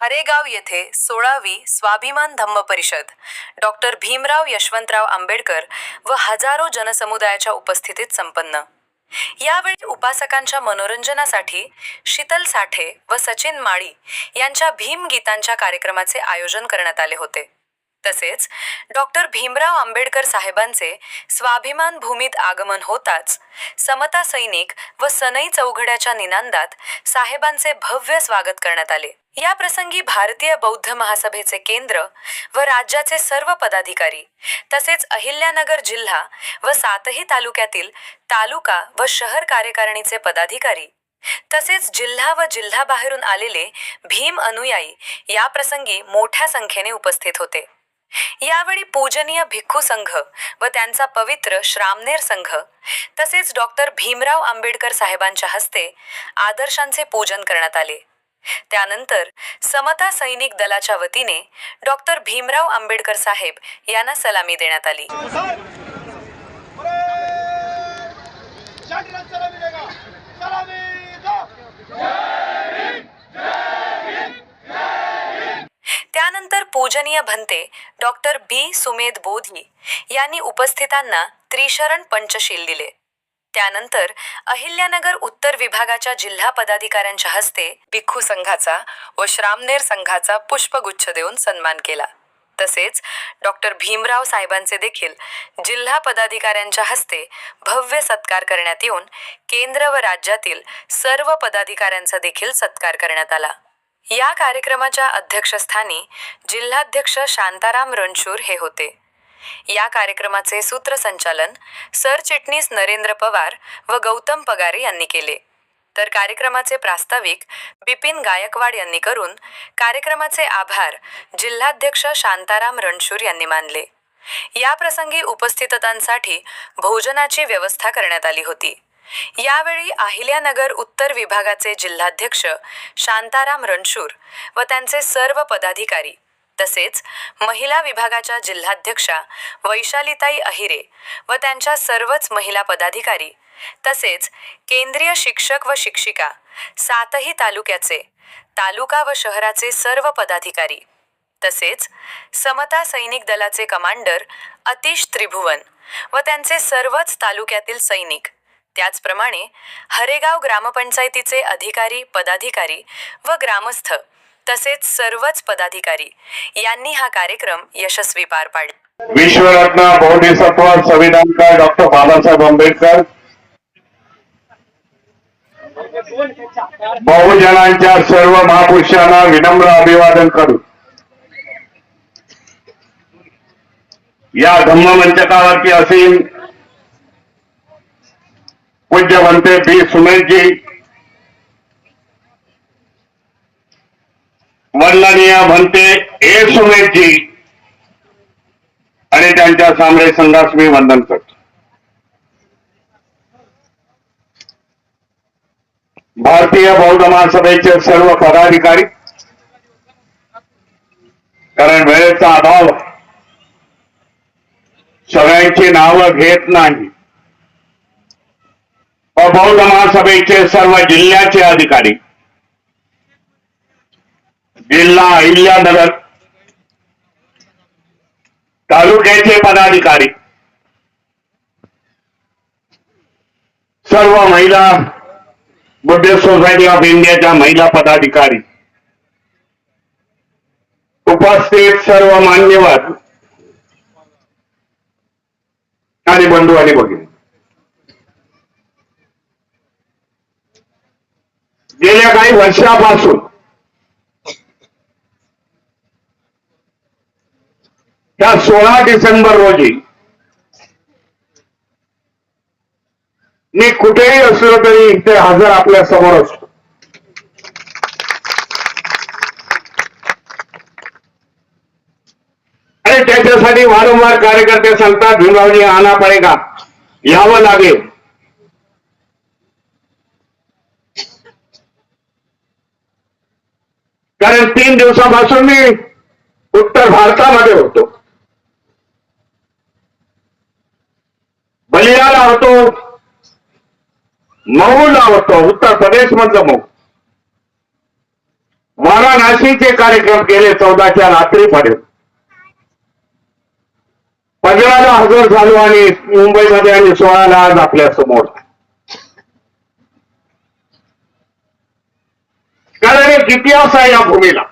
हरेगाव येथे सोळावी स्वाभिमान धम्म परिषद. डॉक्टर भीमराव यशवंतराव आंबेडकर व हजारो जनसमुदायाच्या उपस्थितीत संपन्न. यावेळी उपासकांच्या मनोरंजनासाठी शीतल साठे व सचिन माळी यांच्या भीम गीतांच्या कार्यक्रमाचे आयोजन करण्यात आले होते. तसेच डॉक्टर भीमराव आंबेडकर साहेबांचे स्वाभिमान भूमीत आगमन होताच समता सैनिक व सनई चौघड्याच्या निनांदात साहेबांचे भव्य स्वागत करण्यात आले. या प्रसंगी भारतीय बौद्ध महासभेचे केंद्र व राज्याचे सर्व पदाधिकारी तसेच अहिल्यानगर जिल्हा व सातही तालुक्यातील तालुका व शहर कार्यकारिणीचे पदाधिकारी तसेच जिल्हा व जिल्हाबाहेरून आलेले भीम अनुयायी या प्रसंगी मोठ्या संख्येने उपस्थित होते. यावेळी पूजनीय भिक्खू संघ व त्यांचा पवित्र श्रामनेर संघ तसेच डॉक्टर भीमराव आंबेडकर साहेबांच्या हस्ते आदर्शांचे पूजन करण्यात आले. त्यानंतर समता सैनिक दलाच्या वतीने डॉक्टर भीमराव आंबेडकर साहेब यांना सलामी देण्यात आली. सलामी देगा सलामी दो त्यानंतर पूजनीय भंते डॉक्टर बी. सुमेध बोधी यांनी उपस्थितांना त्रिशरण पंचशील दिले. त्यानंतर अहिल्यानगर उत्तर विभागाच्या जिल्हा पदाधिकाऱ्यांच्या हस्ते भिक्खू संघाचा व श्रामनेर संघाचा पुष्पगुच्छ देऊन सन्मान केला. तसेच डॉक्टर भीमराव साहेबांचे देखील जिल्हा पदाधिकाऱ्यांच्या हस्ते भव्य सत्कार करण्यात येऊन केंद्र व राज्यातील सर्व पदाधिकाऱ्यांचा देखील सत्कार करण्यात आला. या कार्यक्रमाच्या अध्यक्षस्थानी जिल्हाध्यक्ष शांताराम रणशूर हे होते. या कार्यक्रमाचे सूत्रसंचालन सरचिटणीस नरेंद्र पवार व गौतम पगारे यांनी केले. तर कार्यक्रमाचे प्रास्ताविक बिपिन गायकवाड यांनी करून कार्यक्रमाचे आभार जिल्हाध्यक्ष शांताराम रणशूर यांनी मानले. या प्रसंगी उपस्थितांसाठी भोजनाची व्यवस्था करण्यात आली होती. यावेळी अहिल्यानगर उत्तर विभागाचे जिल्हाध्यक्ष शांताराम रणशूर व त्यांचे सर्व पदाधिकारी तसेच महिला विभागाच्या जिल्हाध्यक्षा वैशालीताई अहिरे व त्यांच्या सर्वच महिला पदाधिकारी तसेच केंद्रीय शिक्षक व शिक्षिका सातही तालुक्याचे तालुका व शहराचे सर्व पदाधिकारी तसेच समता सैनिक दलाचे कमांडर अतिश त्रिभुवन व त्यांचे सर्वच तालुक्यातील सैनिक. त्याचप्रमाणे हरेगाव ग्रामपंचायतीचे अधिकारी पदाधिकारी व ग्रामस्थ तसेच सर्वच पदाधिकारी यांनी हा कार्यक्रम यशस्वी पार पाडला. विश्वरत्न बौद्धिसत्व संविधानकार डॉक्टर बाबासाहेब आंबेडकर बहुजनांच्या सर्व महापुरुषांना विनम्र अभिवादन करू. या धम्ममंचकावरती असीम पूज्य बनते बी. सुमेशजी वंदनीय म्हणते ए सुमेशजी आणि त्यांच्या सामरे संघास मी वंदन करतो. भारतीय बौद्ध महासभेचे सर्व पदाधिकारी कारण वेळेचा अभाव सगळ्यांची नावं घेत नाही. व बौद्ध महासभेचे सर्व जिल्ह्याचे अधिकारी जिल्हा अहिल्यानगर तालुक्याचे पदाधिकारी सर्व महिला बुद्धिस्ट सोसायटी ऑफ इंडियाच्या महिला पदाधिकारी उपस्थित सर्व मान्यवर आणि बंधू आणि भगिनी. गेल्या काही वर्षापासून. त्या सोळा डिसेंबर रोजी मी कुठेही असलो तरी इथे हजर आपल्यासमोर असतो. आणि त्याच्यासाठी वारंवार कार्यकर्ते सांगतात भीमरावजी आना पडेगा यावं लागेल. कारण तीन दिवसापासून मी उत्तर भारतामध्ये होतो. बलियाला होतो मऊला होतो उत्तर प्रदेश मधलं मऊ वाराणसीचे कार्यक्रम केले चौदाच्या रात्रीपर्यंत पंधराला हजर झालो आणि मुंबईमध्ये आणि सोळाला आज आपल्यासमोर. कारण एक इतिहास आहे या भूमीला.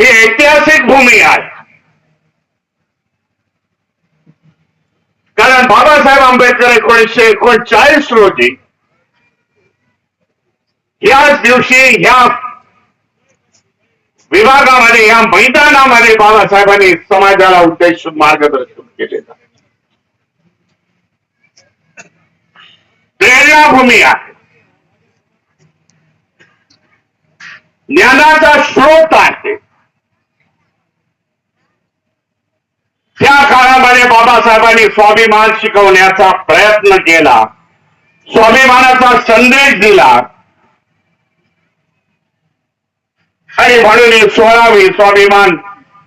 ही ऐतिहासिक भूमी आहे. कारण बाबासाहेब आंबेडकर एकोणीसशे एकोणचाळीस रोजी याच दिवशी ह्या विभागामध्ये या मैदानामध्ये बाबासाहेबांनी समाजाला उद्देशून मार्गदर्शन केलेलं आहे. प्रेरणाभूमी आहे. ज्ञानाचा स्रोत आहे. त्या काळामध्ये बाबासाहेबांनी स्वाभिमान शिकवण्याचा प्रयत्न केला. स्वाभिमानाचा संदेश दिला. आणि म्हणून ही सोळावी स्वाभिमान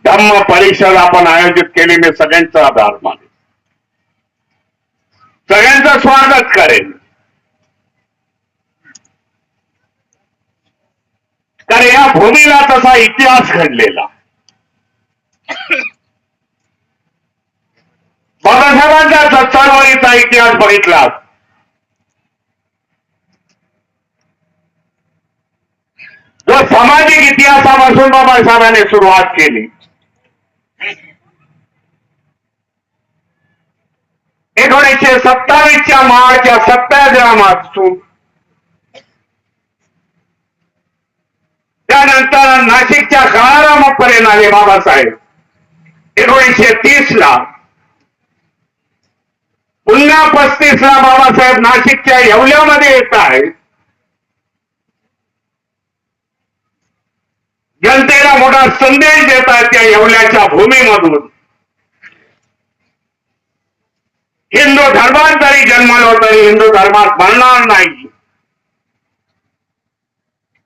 धम्म परिषद आपण आयोजित केली. मी सगळ्यांचा आभार माने सगळ्यांचं स्वागत करेन. कारण या भूमीला तसा इतिहास घडलेला. बाबासाहेबांच्या सत्तावरीचा इतिहास बघितला. जो सामाजिक इतिहासापासून बाबासाहेबांनी सुरुवात केली. एकोणीसशे सत्तावीसच्या मार्चच्या सत्याग्रहापासून त्यानंतर नाशिकच्या काळारामापर्यंत आले बाबासाहेब. एकोणीसशे तीस ला पुन्हा पस्तीस ला बाबासाहेब नाशिकच्या येवल्यामध्ये येत आहेत. जनतेला मोठा संदेश देत आहेत त्या येवल्याच्या भूमीमधून. हिंदू धर्मात जरी जन्मलो तरी हिंदू धर्मात बनणार नाही.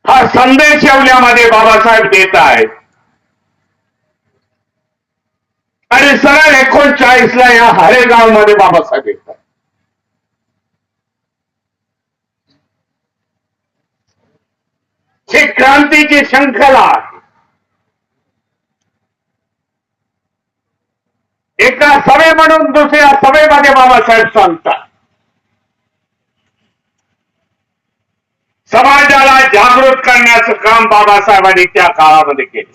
हा संदेश येवल्यामध्ये बाबासाहेब देत आहेत. आणि सरळ एकोणचाळीस ला या हरेगावमध्ये बाबासाहेब येतात ही क्रांतीची शंखला एका सभे म्हणून दुसऱ्या सभेमध्ये बाबासाहेब सांगतात. समाजाला जागृत करण्याचं काम बाबासाहेबांनी त्या काळामध्ये केलं.